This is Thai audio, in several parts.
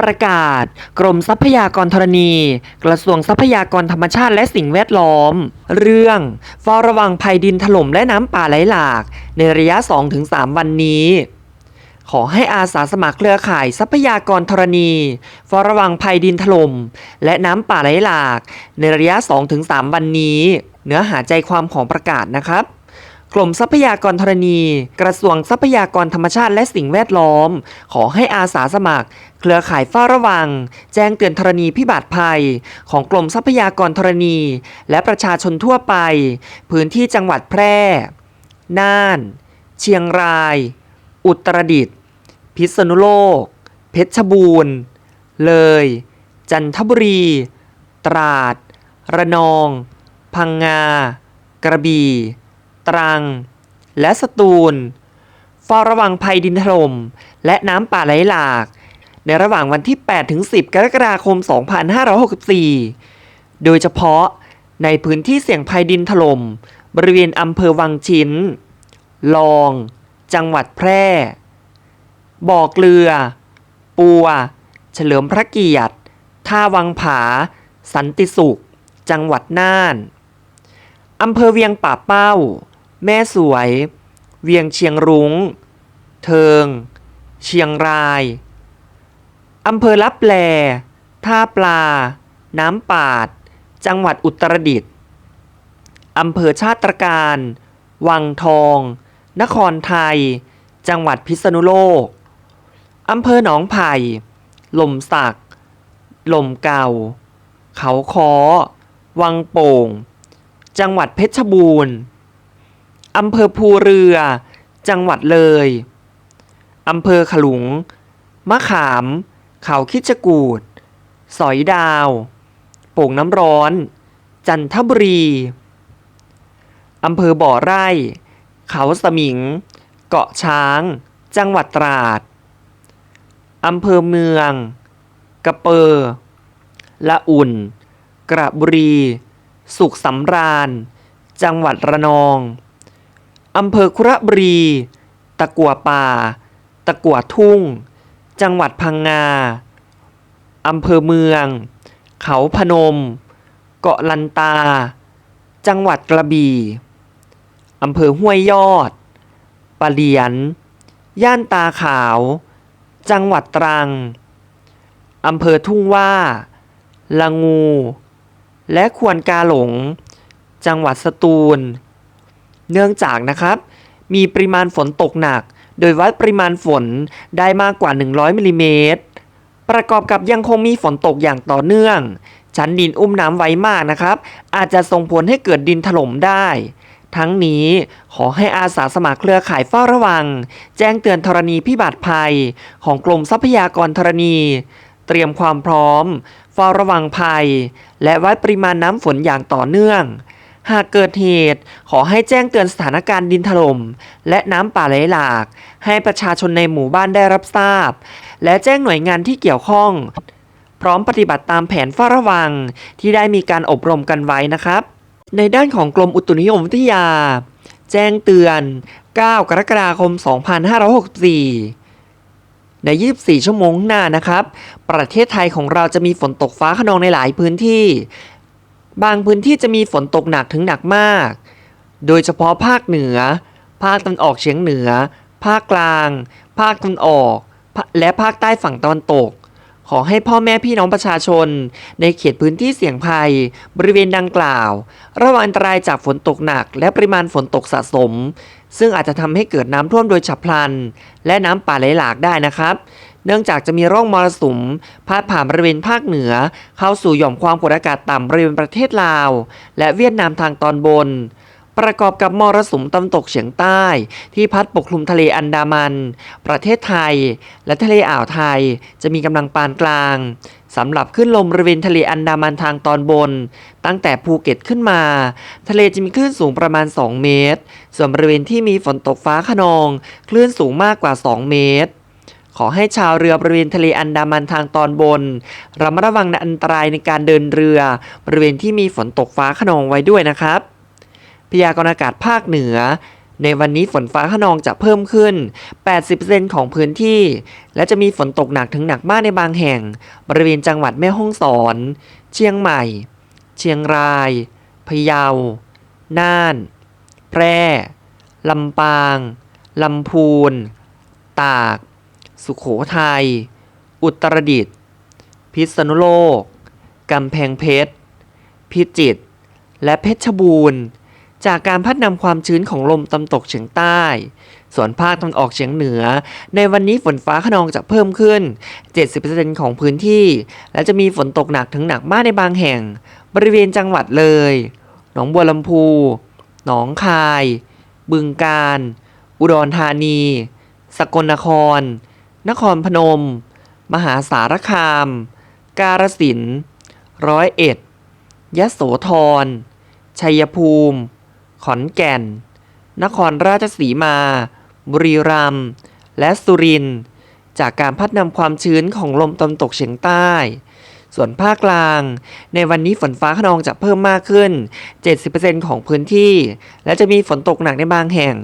ประกาศ กรมทรัพยากรธรณี กระทรวงทรัพยากรธรรมชาติและสิ่งแวดล้อม เรื่องเฝ้าระวังภัยดินถล่มและน้ำป่าไหลหลาก ในระยะ 2-3 วันนี้ ขอให้อาสาสมัครเครือข่ายทรัพยากรธรณีเฝ้าระวังภัยดินถล่มและน้ำป่าไหลหลาก ในระยะ 2-3 วันนี้ เนื้อหาใจความของประกาศนะครับกรมทรัพยากรธรณี กระทรวงทรัพยากรธรรมชาติและสิ่งแวดล้อม ขอให้อาสาสมัคร เครือข่ายเฝ้าระวัง แจ้งเตือนธรณีพิบัติภัย ของกรมทรัพยากรธรณี และประชาชนทั่วไป พื้นที่จังหวัดแพร่ น่าน เชียงราย อุตรดิตถ์พิษณุโลก เพชรบูรณ์ เลย จันทบุรี ตราด ระนอง พังงา กระบี่ ตรัง และสตูลเฝ้าระวังภัยดินถล่มและน้ำป่าไหลหลาก ในระหว่างวันที่ 8 ถึง 10 กรกฎาคม 2564 โดยเฉพาะในพื้นที่เสี่ยงภัยดินถล่มบริเวณอำเภอวังชิ้น ลอง จังหวัดแพร่ บ่อเกลือ ปัว เฉลิมพระเกียรติ ท่าวังผา สันติสุข จังหวัดน่าน อำเภอเวียงป่าเป้า แม่สวย เวียงเชียงรุง้ง เทิง เชียงราย อำเภอลับแล ท่าปลา น้ำปาด จังหวัดอุตรดิตถ์อำเภอชาติตรการ วังทอง นครไทย จังหวัดพิษณุโลก อำเภอหนองไผ่หล่มสักหล่มเก่า เขาคอวังโป่ง จังหวัดเพชรบูรณ์อำเภอภูเรือ จังหวัดเลย อำเภอขลุง มะขาม เขาคิดจกูดสอยดาว โป่งน้ำร้อน จันทบุรี อำเภอบ่อไร่ เขาสมิง เกาะช้าง จังหวัดตราด อำเภอเมือง กระเปอร์ละอุ่น กระบุรี สุขสำราญ จังหวัดระนอง อำเภอคุระบุรี ตะกัวป่า ตะกัวทุ่ง จังหวัดพังงา อำเภอเมือง เขาพนม เกาะลันตา จังหวัดกระบี่ อำเภอห้วยยอด ปะเหลียน ย่านตาขาว จังหวัดตรัง อำเภอทุ่งว่า ละงู และควรกาหลง จังหวัดสตูล เนื่องจากนะครับ มีปริมาณฝนตกหนัก โดยวัดปริมาณฝนได้มากกว่า 100มิลลิเมตร ประกอบกับยังคงมีฝนตกอย่างต่อเนื่อง ชั้นดินอุ้มน้ำไว้มากนะครับ อาจจะส่งผลให้เกิดดินถล่มได้ ทั้งนี้ขอให้อาสาสมัครเครือข่ายเฝ้าระวัง แจ้งเตือนธรณีพิบัติภัย ของกรมทรัพยากรธรณี เตรียมความพร้อมเฝ้าระวังภัย และวัดปริมาณน้ำฝนอย่างต่อเนื่อง หากเกิดเหตุขอให้แจ้งเตือนสถานการณ์ดินถล่มและน้ำป่าไหลหลาก ให้ประชาชนในหมู่บ้านได้รับทราบ และแจ้งหน่วยงานที่เกี่ยวข้อง พร้อมปฏิบัติตามแผนเฝ้าระวังที่ได้มีการอบรมกันไว้นะครับ ในด้านของกรมอุตุนิยมวิทยา แจ้งเตือน 9 กรกฎาคม 2564ใน 24 ชั่วโมงข้างหน้านะครับ ประเทศไทยของเราจะมีฝนตกฟ้าขนองในหลายพื้นที่ บางพื้นที่จะมีฝนตกหนักถึงหนักมาก โดยเฉพาะภาคเหนือ ภาคตะวันออกเฉียงเหนือ ภาคกลาง ภาคตะวันออก และภาคใต้ฝั่งตะวันตก ขอให้พ่อแม่พี่น้องประชาชน ในเขตพื้นที่เสี่ยงภัย บริเวณดังกล่าว ระวังอันตรายจากฝนตกหนัก และปริมาณฝนตกสะสม ซึ่งอาจจะทำให้เกิดน้ำท่วมโดยฉับพลัน และน้ำป่าไหลหลากได้นะครับ เนื่องจากจะมีร่องมรสุมพาดผ่านบริเวณภาคเหนือ เข้าสู่หย่อมความกดอากาศต่ำบริเวณประเทศลาว และเวียดนามทางตอนบน ประกอบกับมรสุมตะวันตกเฉียงใต้ ที่พัดปกคลุมทะเลอันดามัน ประเทศไทย และทะเลอ่าวไทย จะมีกำลังปานกลางสำหรับขึ้นลมบริเวณทะเลอันดามันทางตอนบน ตั้งแต่ภูเก็ตขึ้นมา ทะเลจะมีคลื่นสูงประมาณ 2 เมตร ส่วนบริเวณที่มีฝนตกฟ้าขนอง คลื่นสูงมากกว่า 2 เมตร ขอให้ชาวเรือบริเวณทะเลอันดามันทางตอนบนระมัดระวังอันตรายในการเดินเรือ บริเวณที่มีฝนตกฟ้าขนองไว้ด้วยนะครับ พยากรณ์อากาศภาคเหนือ ในวันนี้ฝนฟ้าขนองจะเพิ่มขึ้น 80%ของพื้นที่ และจะมีฝนตกหนักถึงหนักมากในบางแห่ง บริเวณจังหวัดแม่ฮ่องสอน เชียงใหม่ เชียงราย พะเยา น่าน แพร่ ลำปาง ลำพูน ตาก สุขโขทัย อุตรดิตถ์ พิษณุโลก กำแพงเพชร พิจิตร และเพชรบูรณ์ จากการพัดนำความชื้นของลมตะวันตกเฉียงใต้ ส่วนภาคตะวันออกเฉียงเหนือ ในวันนี้ฝนฟ้าขนองจะเพิ่มขึ้น 70%ของพื้นที่ และจะมีฝนตกหนักถึงหนักมากในบางแห่ง บริเวณจังหวัดเลย หนองบัวลำพู หนองคาย บึงกาฬ อุดรธานี สกลนคร นครพนม มหาสารคาม กาฬสินธุ์ร้อยเอ็ดยะโสธร ชัยภูมิ ขอนแก่น นครราชสีมา บุรีรัมย์ และสุรินทร์ จากการพัดนำความชื้นของลมตะวันตกเฉียงใต้ ส่วนภาคกลาง ในวันนี้ฝนฟ้าขนองจะเพิ่มมากขึ้น 70%ของพื้นที่ และจะมีฝนตกหนักในบางแห่ง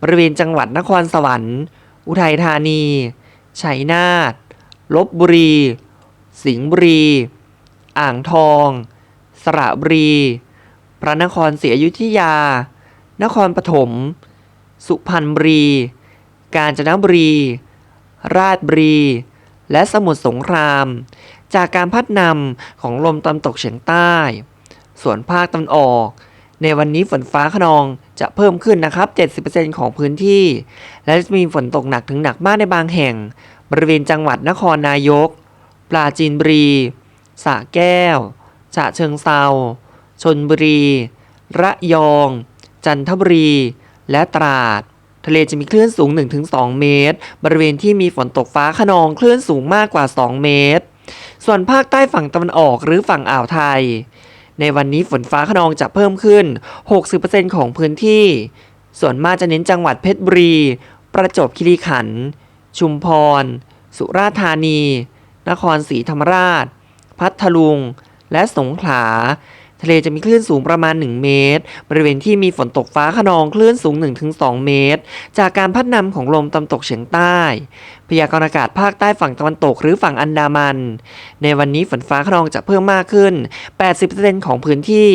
บริเวณจังหวัดนครสวรรค์ อุทัยธานี ชัยนาทลบบุรี สิงห์บุรี อ่างทอง สระบุรี พระนครศรีอยุธยา นครปฐม สุพรรณบุรี กาญจนบุรี ราชบุรี และสมุทรสงคราม จากการพัดนำของลมตะวันตกเฉียงใต้ ส่วนภาคตะวันออก ในวันนี้ฝนฟ้าขนองจะเพิ่มขึ้นนะครับ 70%ของพื้นที่ และจะมีฝนตกหนักถึงหนักมากในบางแห่ง บริเวณจังหวัดนครนายก ปราจีนบุรีสระแก้ว ฉะเชิงเซาชนบุรี ระยอง จันทบุรี และตราด ทะเลจะมีคลื่นสูง 1-2 เมตร บริเวณที่มีฝนตกฟ้าขนองคลื่นสูงมากกว่า 2 เมตร ส่วนภาคใต้ฝั่งตะวันออกหรือฝั่งอ่าวไทย ในวันนี้ฝนฟ้าขนองจะเพิ่มขึ้น 60%ของพื้นที่ ส่วนมากจะเน้นจังหวัดเพชรบุรี ประจวบคีรีขันธ์ ชุมพร สุราษฎร์ธานี นครศรีธรรมราช พัทลุง และสงขลา ทะเลจะมีคลื่นสูงประมาณ 1 เมตร บริเวณที่มีฝนตกฟ้าขนองคลื่นสูง 1-2 เมตร จากการพัดนำของลมตะวันตกเฉียงใต้ พยากรณ์อากาศภาคใต้ฝั่งตะวันตกหรือฝั่งอันดามัน ในวันนี้ฝนฟ้าขนองจะเพิ่มมากขึ้น 80%ของพื้นที่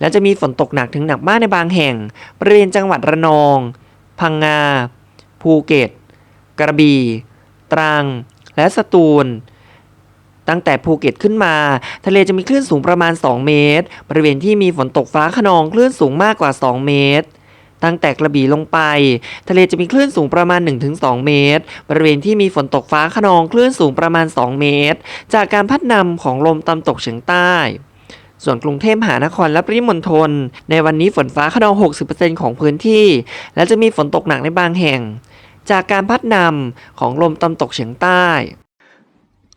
และจะมีฝนตกหนักถึงหนักมากในบางแห่ง บริเวณจังหวัดระนอง พังงา ภูเก็ต กระบี่ ตรัง และสตูล ตั้งแต่ภูเก็ตขึ้นมา ทะเลจะมีคลื่นสูงประมาณ 2 เมตร บริเวณที่มีฝนตกฟ้าขนองคลื่นสูงมากกว่า 2 เมตร ตั้งแต่กระบี่ลงไป ทะเลจะมีคลื่นสูงประมาณ 1-2 เมตร บริเวณที่มีฝนตกฟ้าขนองคลื่นสูงประมาณ 2 เมตร จากการพัดนำของลมตะวันตกเฉียงใต้ส่วนกรุงเทพมหานครและปริมณฑลในวันนี้ฝนฟ้าขนอง 60%ของพื้นที่ และจะมีฝนตกหนักในบางแห่ง จากการพัดนำของลมตะวันตกเฉียงใต้